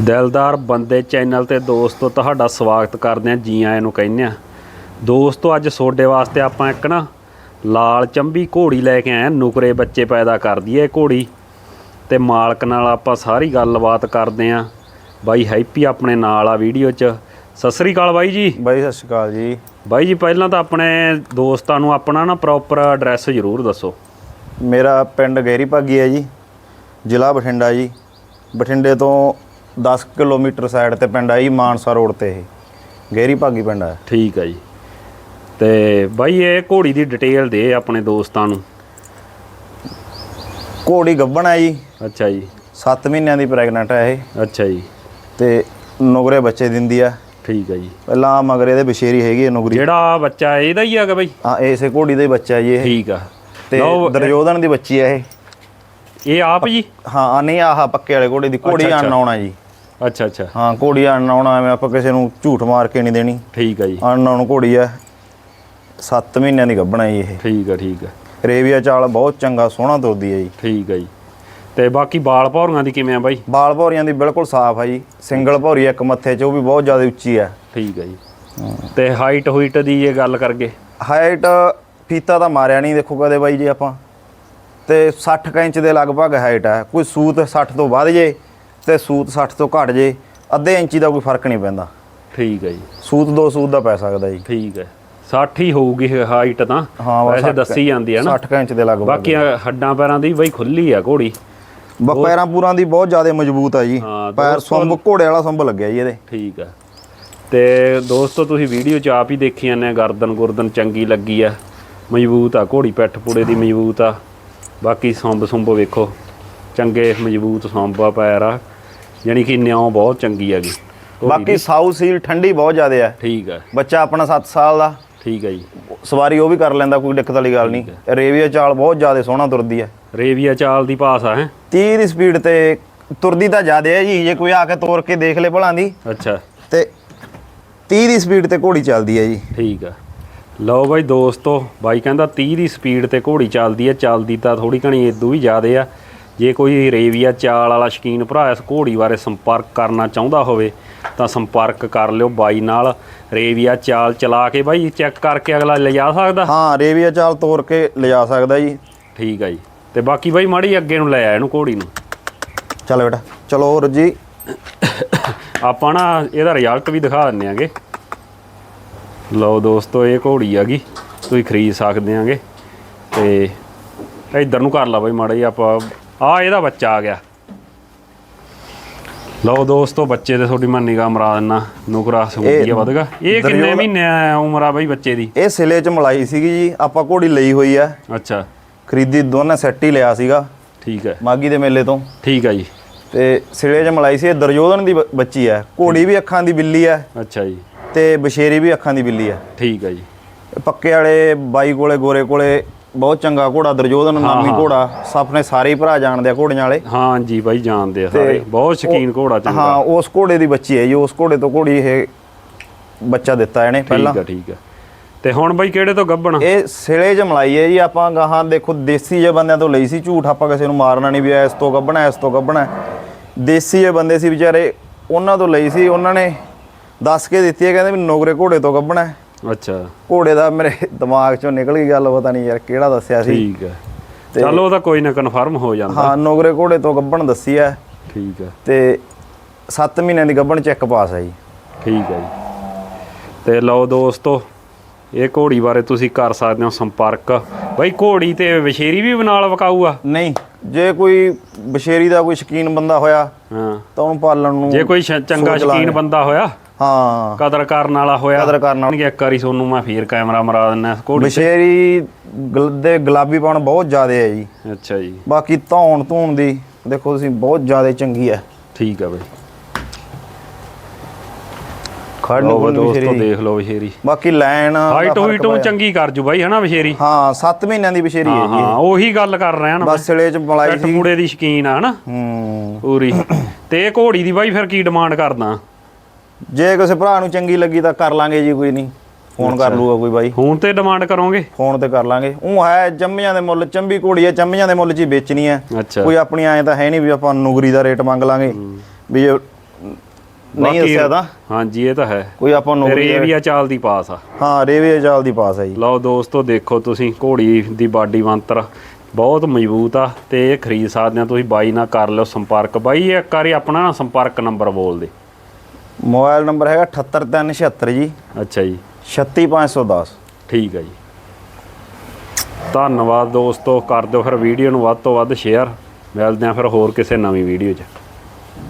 ਦਿਲਦਾਰ ਬੰਦੇ ਚੈਨਲ ਤੇ ਦੋਸਤੋ ਤੁਹਾਡਾ ਸਵਾਗਤ ਕਰਦੇ ਹਾਂ ਜੀ ਆਇਆਂ ਨੂੰ ਕਹਿੰਦੇ ਆ ਦੋਸਤੋ ਅੱਜ ਤੁਹਾਡੇ ਵਾਸਤੇ ਆਪਾਂ ਇੱਕ ਨਾ ਲਾਲ ਚੰਬੀ ਘੋੜੀ ਲੈ ਕੇ ਆਏ ਹਾਂ। ਨੁਕਰੇ ਬੱਚੇ ਪੈਦਾ ਕਰਦੀ ਹੈ ਇਹ ਘੋੜੀ। ਤੇ ਮਾਲਕ ਨਾਲ ਆਪਾਂ ਸਾਰੀ ਗੱਲਬਾਤ ਕਰਦੇ ਆਂ ਬਾਈ ਹੈਪੀ ਆਪਣੇ ਨਾਲ ਆ ਵੀਡੀਓ 'ਚ। ਸਤਿ ਸ੍ਰੀ ਅਕਾਲ ਬਾਈ ਜੀ। ਬਾਈ ਸਤਿ ਸ਼੍ਰੀ ਅਕਾਲ ਜੀ। ਬਾਈ ਜੀ ਪਹਿਲਾਂ ਤਾਂ ਆਪਣੇ ਦੋਸਤਾਂ ਨੂੰ ਆਪਣਾ ਨਾ ਪ੍ਰੋਪਰ ਐਡਰੈਸ ਜ਼ਰੂਰ ਦੱਸੋ। ਮੇਰਾ ਪਿੰਡ ਗਹਿਰੀ ਭਾਗੀ ਹੈ ਜੀ ਜ਼ਿਲ੍ਹਾ ਬਠਿੰਡਾ ਜੀ। ਬਠਿੰਡੇ ਤੋਂ 10 ਕਿਲੋਮੀਟਰ ਸਾਈਡ ਤੇ ਪਿੰਡ ਆ ਜੀ ਮਾਨਸਾ ਰੋਡ ਤੇ ਇਹ। ਗਹਿਰੀ ਭਾਗੀ ਪਿੰਡ ਹੈ ਠੀਕ ਹੈ ਜੀ। ਤੇ ਬਾਈ ਇਹ ਘੋੜੀ ਦੀ ਡਿਟੇਲ ਦੇ ਆਪਣੇ ਦੋਸਤਾਂ ਨੂੰ। ਘੋੜੀ ਗੱਭਣ ਹੈ ਜੀ। ਅੱਛਾ ਜੀ। 7 ਮਹੀਨਿਆਂ ਦੀ ਪ੍ਰੈਗਨੈਂਟ ਹੈ ਇਹ। ਅੱਛਾ ਜੀ। ਤੇ ਨੁਗਰੇ ਬੱਚੇ ਦਿੰਦੀ ਆ। ਠੀਕ ਹੈ ਜੀ। ਪਹਿਲਾਂ ਮਗਰ ਇਹਦੇ ਬਸ਼ੇਰੀ ਹੈਗੀ ਨੁਗਰੀ। ਜਿਹੜਾ ਬੱਚਾ ਇਹਦਾ ਹੀ ਹੈਗਾ ਬਾਈ? ਹਾਂ ਇਸੇ ਘੋੜੀ ਦਾ ਹੀ ਬੱਚਾ ਜੀ ਇਹ। ਠੀਕ ਆ। ਤੇ ਲਓ, ਦਰਜੋਧਨ ਦੀ ਬੱਚੀ ਹੈ ਇਹ। ਇਹ ਆਪ ਜੀ? ਹਾਂ ਆ ਨਹੀਂ ਆਹ ਪੱਕੇ ਵਾਲੇ ਘੋੜੇ ਦੀ ਘੋੜੀ। ਆਣ ਆਉਣਾ ਜੀ। ਅੱਛਾ ਅੱਛਾ। ਹਾਂ ਘੋੜੀ ਆਣ ਆਉਣਾ ਐਵੇਂ ਆਪਾਂ ਕਿਸੇ ਨੂੰ ਝੂਠ ਮਾਰ ਕੇ ਨਹੀਂ ਦੇਣੀ। ਠੀਕ ਆ ਜੀ। ਆਣ ਆਉਣ ਘੋੜੀ ਆ 7 ਮਹੀਨਿਆਂ ਦੀ ਗੱਭਣਾ ਜੀ ਇਹ। ਠੀਕ ਆ ਠੀਕ ਆ। ਰੇਵੀਆ ਚਾਲ ਬਹੁਤ ਚੰਗਾ ਸੋਹਣਾ ਤੁਰਦੀ ਹੈ ਜੀ। ਠੀਕ ਆ ਜੀ। ਤੇ ਬਾਕੀ ਬਾਲ ਭੌਰੀਆਂ ਦੀ ਕਿਵੇਂ ਆ ਬਾਈ? ਬਾਲ ਭੌਰੀਆਂ ਦੀ ਬਿਲਕੁਲ ਸਾਫ਼ ਹੈ ਜੀ। ਸਿੰਗਲ ਭੌਰੀ ਇੱਕ ਮੱਥੇ 'ਚ ਉਹ ਵੀ ਬਹੁਤ ਜ਼ਿਆਦਾ ਉੱਚੀ ਹੈ ਠੀਕ ਆ ਜੀ। ਤੇ ਹਾਈਟ ਹੁਈਟ ਦੀ ਇਹ ਗੱਲ ਕਰਗੇ ਹਾਈਟ ਫੀਤਾ ਤਾਂ ਮਾਰਿਆ ਨਹੀਂ ਦੇਖੋ ਕਦੇ ਬਾਈ ਜੀ ਆਪਾਂ। ਤੇ 60 ਕੁ ਇੰਚ ਦੇ ਲਗਭਗ ਹਾਈਟ ਹੈ ਕੋਈ ਸੂਤ 60 ਤੋਂ ਵੱਧ ਜੇ ਤੇ ਸੂਤ 60 ਤੋਂ ਘਟ ਜੇ ਅੱਧੇ ਇੰਚੀ ਦਾ ਕੋਈ ਫ਼ਰਕ ਨਹੀਂ ਪੈਂਦਾ। ਠੀਕ ਆ ਜੀ। ਸੂਤ ਦੋ ਸੂਤ ਦਾ ਪੈ ਸਕਦਾ ਜੀ। ਠੀਕ ਹੈ। 60 ਹੀ ਹੋਊਗੀ ਹਾਈਟ ਤਾਂ। ਹਾਂ ਵੈਸੇ 60 ਦੱਸੀ ਜਾਂਦੀ ਹੈ ਨਾ। 60 ਕੁ ਇੰਚ ਦੇ ਲਗਭਗ ਬਾਕੀ ਹੱਡਾਂ ਪੈਰਾਂ ਦੀ ਬਈ ਖੁੱਲੀ ਆ ਘੋੜੀ। ਬ- ਪੈਰਾਂ ਪੂਰਾਂ ਦੀ ਬਹੁਤ ਜ਼ਿਆਦਾ ਮਜ਼ਬੂਤ ਹੈ ਜੀ। ਹਾਂ, ਪੈਰ ਸੰਭ ਘੋੜੇ ਵਾਲਾ ਸੰਭ ਲੱਗਿਆ ਜੀ ਇਹਦੇ। ਠੀਕ ਆ। ਤੇ ਦੋਸਤੋ ਤੁਸੀਂ ਵੀਡੀਓ ਚ ਆਪ ਹੀ ਦੇਖੀ ਜਾਂਦੇ ਆ ਗਰਦਨ ਗੁਰਦਨ ਚੰਗੀ ਲੱਗੀ ਆ। ਮਜ਼ਬੂਤ ਆ ਘੋੜੀ ਪੈਠ ਪੂੜੇ ਦੀ ਮਜ਼ਬੂਤ ਆ। ਬਾਕੀ ਸੰਭ ਸੁੰਭ ਵੇਖੋ। ਚੰਗੇ ਮਜ਼ਬੂਤ ਸੰਭ ਆ ਪੈਰ ਆ। ਯਾਨੀ ਕਿ ਨਿਉ ਬਹੁਤ ਚੰਗੀ ਹੈਗੀ। ਘੋੜੀ ਬਾਕੀ। ਸਾਊ ਸੀਲ ਠੰਡੀ ਬਹੁਤ ਜ਼ਿਆਦਾ ਹੈ ਠੀਕ ਆ। ਬੱਚਾ ਆਪਣਾ 7 ਸਾਲ ਦਾ। ਠੀਕ ਆ ਜੀ। ਸਵਾਰੀ ਉਹ ਵੀ ਕਰ ਲੈਂਦਾ ਕੋਈ ਦਿੱਕਤ ਵਾਲੀ ਗੱਲ ਨਹੀਂ। ਰੇਵੀਆ ਚਾਲ ਬਹੁਤ ਜ਼ਿਆਦਾ ਸੋਹਣਾ ਤੁਰਦੀ ਹੈ ਰੇਵੀਆ ਚਾਲ ਦੀ ਪਾਸ ਆ ਹੈ? 30 ਦੀ ਸਪੀਡ ਤੇ ਤੁਰਦੀ ਤਾਂ ਜ਼ਿਆਦਾ ਹੈ ਜੀ। ਜੇ ਕੋਈ ਆ ਕੇ ਤੋਰ ਕੇ ਦੇਖ ਲੇ ਭਲਾਂ ਦੀ। ਅੱਛਾ। ਤੇ 30 ਦੀ ਸਪੀਡ ਤੇ ਘੋੜੀ ਚੱਲਦੀ ਹੈ ਜੀ। ਠੀਕ ਆ। ਲਓ ਬਾਈ ਦੋਸਤੋ ਬਾਈ ਕਹਿੰਦਾ 30 ਦੀ ਸਪੀਡ ਤੇ ਘੋੜੀ ਚੱਲਦੀ ਹੈ ਚੱਲਦੀ ਤਾਂ ਥੋੜੀ ਘਣੀ ਇਦੋਂ ਵੀ ਜ਼ਿਆਦੇ ਆ। ਜੇ ਕੋਈ ਰੇਵੀਆ ਚਾਲ ਵਾਲਾ ਸ਼ਕੀਨ ਭਰਾ ਇਸ ਘੋੜੀ ਬਾਰੇ ਸੰਪਰਕ ਕਰਨਾ ਚਾਹੁੰਦਾ ਹੋਵੇ ਤਾਂ ਸੰਪਰਕ ਕਰ ਲਿਓ ਬਾਈ ਨਾਲ। ਰੇਵੀਆ ਚਾਲ ਚਲਾ ਕੇ ਬਾਈ ਚੈੱਕ ਕਰਕੇ ਅਗਲਾ ਲਿਜਾ ਸਕਦਾ? ਹਾਂ ਰੇਵੀਆ ਚਾਲ ਤੋਰ ਕੇ ਲਿਜਾ ਸਕਦਾ ਜੀ। ਠੀਕ ਆ ਜੀ। ਤੇ ਬਾਕੀ ਬਾਈ ਮਾੜੀ ਅੱਗੇ ਨੂੰ ਲੈ ਆ ਇਹਨੂੰ ਘੋੜੀ ਨੂੰ। ਚੱਲ ਬੇਟਾ ਚਲੋ ਹੋਰ ਜੀ। ਆਪਾਂ ਨਾ ਇਹਦਾ ਰਿਜ਼ਲਟ ਵੀ ਦਿਖਾ ਦਿੰਨੇ ਆਂਗੇ। ਲਓ ਦੋਸਤੋ ਇਹ ਘੋੜੀ ਹੈਗੀ ਤੁਸੀਂ ਖਰੀਦ ਸਕਦੇ ਆਂਗੇ। ਤੇ ਇੱਧਰ ਨੂੰ ਕਰ ਲਾ ਬਈ ਮਾੜਾ ਜੀ ਆਪਾਂ ਆ ਇਹਦਾ ਬੱਚਾ ਆ ਗਿਆ। ਲਓ ਦੋਸਤੋ ਬੱਚੇ ਤੇ ਤੁਹਾਡੀ ਮੈਂ ਨਿਗਾਹ ਮਰਾ ਦਿੰਨਾ। ਨੁਕਰਾ ਸੂਦੀ ਆ ਵਧਗਾ। ਇਹ ਕਿੰਨੇ ਮਹੀਨੇ ਆ ਉਮਰ ਆ ਬਈ ਬੱਚੇ ਦੀ? ਇਹ ਸਿਲੇ 'ਚ ਮਲਾਈ ਸੀਗੀ ਜੀ ਆਪਾਂ ਘੋੜੀ ਲਈ ਹੋਈ ਆ। ਅੱਛਾ। ਖਰੀਦੀ ਦੋਨੇ ਸੈੱਟ ਹੀ ਲਿਆ ਸੀਗਾ। ਠੀਕ ਹੈ। ਮਾਗੀ ਦੇ ਮੇਲੇ ਤੋਂ। ਠੀਕ ਹੈ ਜੀ। ਤੇ ਸਿਲੇ 'ਚ ਮਲਾਈ ਸੀ ਇਹ ਦਰਜੋਧਨ ਦੀ ਬੱਚੀ ਹੈ ਘੋੜੀ ਵੀ ਅੱਖਾਂ ਦੀ ਬਿੱਲੀ ਹੈ ਅੱਛਾ ਜੀ। ਤੇ ਬਸ਼ੇਰੀ ਵੀ ਅੱਖਾਂ ਦੀ ਬਿੱਲੀ ਹੈ ਠੀਕ ਹੈ ਜੀ। ਪੱਕੇ ਵਾਲੇ ਬਾਈ ਕੋਲੇ ਗੋਰੇ ਕੋਲੇ ਬਹੁਤ ਚੰਗਾ ਘੋੜਾ ਦਰਜੋਧਨ ਨਾਮੀ ਹਾਂ। ਘੋੜਾ। ਸਪਨੇ ਸਾਰੇ ਹੀ ਭਰਾ ਜਾਣਦੇ ਆ ਘੋੜੀਆਂ ਵਾਲੇ। ਹਾਂ ਜੀ ਬਾਈ ਜਾਣਦੇ ਆ ਸਾਰੇ। ਬਹੁਤ ਸ਼ਕੀਨ ਘੋੜਾ ਹਾਂ ਚੰਗਾ ਉਸ ਘੋੜੇ ਦੀ ਬੱਚੀ ਹੈ ਜੀ। ਉਸ ਘੋੜੇ ਤੋਂ ਘੋੜੀ ਇਹ ਬੱਚਾ ਦਿੱਤਾ ਇਹਨੇ ਪਹਿਲਾਂ। ਠੀਕ ਹੈ ਠੀਕ ਹੈ ਤੇ ਹੁਣ ਬਾਈ ਕਿਹੜੇ ਤੋਂ ਗੱਭਣ? ਇਹ ਸਿਲੇ 'ਚ ਮਲਾਈ ਹੈ ਜੀ। ਆਪਾਂ ਗਾਹਾਂ ਦੇਖੋ ਦੇਸੀ ਜੇ ਬੰਦਿਆਂ ਤੋਂ ਲਈ ਸੀ ਝੂਠ। ਆਪਾਂ ਕਿਸੇ ਨੂੰ ਮਾਰਨਾ ਨਹੀਂ ਵੀ ਇਸ ਤੋਂ ਗੱਭਣਾ ਇਸ ਤੋਂ ਗੱਭਣਾ ਦੇਸੀ ਜੇ ਬੰਦੇ ਸੀ ਵਿਚਾਰੇ ਉਹਨਾਂ ਤੋਂ ਲਈ ਸੀ। ਉਹਨਾਂ ਨੇ ਦੱਸ ਕੇ ਦਿੱਤੀ ਹੈ ਕਹਿੰਦੇ ਵੀ ਨੋਗਰੇ ਘੋੜੇ ਤੋਂ ਗੱਭਣਾ ਹੈ। ਅੱਛਾ। ਘੋੜੇ ਦਾ ਮੇਰੇ ਦਿਮਾਗ 'ਚੋਂ ਨਿਕਲ ਗਈ ਗੱਲ ਪਤਾ ਨਹੀਂ ਯਾਰ ਕਿਹੜਾ ਦੱਸਿਆ ਸੀ। ਠੀਕ ਹੈ। ਚਲੋ ਉਹ ਤਾਂ ਕੋਈ ਨਾ ਕਨਫਰਮ ਹੋ ਜਾਂਦਾ। ਹਾਂ ਨੋਗਰੇ ਘੋੜੇ ਤੋਂ ਗੱਭਣ ਦੱਸੀ ਹੈ। ਠੀਕ ਹੈ। ਤੇ 7 ਮਹੀਨਿਆਂ ਦੀ ਗੱਭਣ ਚੈੱਕ ਪਾਸ ਹੈ ਜੀ। ਠੀਕ ਹੈ ਜੀ। ਤੇ ਲਓ ਦੋਸਤੋ ਇਹ ਘੋੜੀ ਬਾਰੇ ਤੁਸੀਂ ਕਰ ਸਕਦੇ ਹੋ ਸੰਪਰਕ। ਬਾਈ ਘੋੜੀ ਤੇ ਵਿਸ਼ੇਰੀ ਵੀ ਨਾਲ ਵਕਾਊ ਆ ਨਹੀਂ ਜੇ ਕੋਈ ਬਸ਼ੇਰੀ ਦਾ ਕੋਈ ਸ਼ਕੀਨ ਬੰਦਾ ਹੋਇਆ ਹਾਂ। ਤਾਂ ਉਹਨੂੰ ਪਾਲਣ ਨੂੰ ਜੇ ਕੋਈ ਚੰਗਾ। ਸ਼ਕੀਨ ਬੰਦਾ ਹੋਇਆ ਹਾਂ। ਕਦਰ ਕਰਨ ਵਾਲਾ ਹੋਇਆ। ਕਦਰ ਕਰਨ ਵਾਲਾ। ਇੱਕ ਵਾਰੀ ਤੁਹਾਨੂੰ ਮੈਂ ਫੇਰ ਕੈਮਰਾ ਮਰਾ ਦਿੰਨਾ ਤੇ। ਬਸ਼ੇਰੀ ਦੇ ਗੁਲਾਬੀਪਣ ਬਹੁਤ ਜ਼ਿਆਦਾ ਹੈ ਜੀ। ਅੱਛਾ ਜੀ। ਬਾਕੀ ਧੌਣ ਧੂਣ ਦੀ ਦੇਖੋ ਤੁਸੀਂ ਬਹੁਤ ਜ਼ਿਆਦਾ ਚੰਗੀ ਹੈ ਠੀਕ ਆ ਬਾਈ। ਖੜ ਲਓ ਨੂੰ ਦੋਸਤੋ ਦੇਖ ਲਓ ਵਿਸ਼ੇਰੀ ਬਾਕੀ ਲਾਈਨ ਹਾਈਟ ਹੋਈਟ ਨੂੰ। ਚੰਗੀ ਕਰ ਜੂ ਬਾਈ ਹਨਾ ਵਿਸ਼ੇਰੀ ਹਾਂ 7 ਮਹੀਨਿਆਂ ਦੀ ਬਸ਼ੇਰੀ ਹੈ ਜੀ ਹਾਂ ਉਹੀ ਗੱਲ ਕਰ ਰਿਹਾ ਨਾ ਬਸ ਸਿਲੇ ਚ ਮਲਾਈ ਸੀ। ਪੂੜੇ ਦੀ ਸ਼ਕੀਨ ਆ ਹਨਾ? ਹੂੰ। ਪੂਰੀ। ਤੇ ਘੋੜੀ ਦੀ ਬਾਈ ਫਿਰ ਕੀ ਡਿਮਾਂਡ ਕਰਦਾ? ਜੇ ਕਿਸੇ ਭਰਾ ਨੂੰ ਚੰਗੀ ਲੱਗੀ ਤਾਂ ਕਰ ਲਾਂਗੇ ਜੀ ਕੋਈ ਨਹੀਂ। ਫੋਨ ਕਰ ਲੂਗਾ ਕੋਈ ਬਾਈ। ਹੁਣ ਤੇ ਡਿਮਾਂਡ ਕਰੋਗੇ? ਫੋਨ ਤੇ ਕਰ ਲਾਂਗੇ। ਉਹ ਹੈ ਜੰਮੀਆਂ ਦੇ ਮੁੱਲ ਚੰਬੀ ਘੋੜੀ ਹੈ ਚੰਬੀਆਂ ਦੇ ਮੁੱਲ 'ਚ ਹੀ ਵੇਚਣੀ ਹੈ। ਅੱਛਾ। ਕੋਈ ਆਪਣੀ ਐਂ ਤਾਂ ਹੈ ਨਹੀਂ ਵੀ ਆਪਾਂ ਨੁਗਰੀ ਦਾ ਰੇਟ ਮੰਗ ਲਾਂਗੇ। ਵੀ ਜੇ ਨਹੀਂ ਦੱਸਿਆ ਤਾਂ। ਹਾਂਜੀ ਇਹ ਤਾਂ ਹੈ। ਕੋਈ ਆਪਾਂ ਫਿਰ ਨੌਕਰੀ ਇਹ ਵੀ ਆ ਚਾਲਦੀ ਪਾਸ ਆ। ਹਾਂ ਰੇਵੇ ਜਾਲ ਦੀ ਪਾਸ ਹੈ ਜੀ। ਲਓ ਦੋਸਤੋ ਦੇਖੋ ਤੁਸੀਂ ਘੋੜੀ ਦੀ ਬਾਡੀ ਬੰਤਰ ਬਹੁਤ ਮਜ਼ਬੂਤ ਆ ਤੇ ਇਹ ਖਰੀਦ ਸਕਦੇ ਆ ਤੁਸੀਂ। ਬਾਈ ਨਾਲ ਕਰ ਲਿਓ ਸੰਪਰਕ। ਬਾਈ ਇੱਕ ਵਾਰੀ ਆਪਣਾ ਸੰਪਰਕ ਨੰਬਰ ਬੋਲ ਦੇ। ਮੋਬਾਈਲ ਨੰਬਰ ਹੈਗਾ 78376 ਜੀ। ਅੱਛਾ ਜੀ। 36510 ਠੀਕ ਹੈ ਜੀ। ਧੰਨਵਾਦ ਦੋਸਤੋ ਕਰ ਦਿਓ ਫਿਰ ਵੀਡੀਓ ਨੂੰ ਵੱਧ ਤੋਂ ਵੱਧ ਸ਼ੇਅਰ ਮਿਲਦੇ ਆ ਫਿਰ ਹੋਰ ਕਿਸੇ ਨਵੀਂ ਵੀਡੀਓ 'ਚ।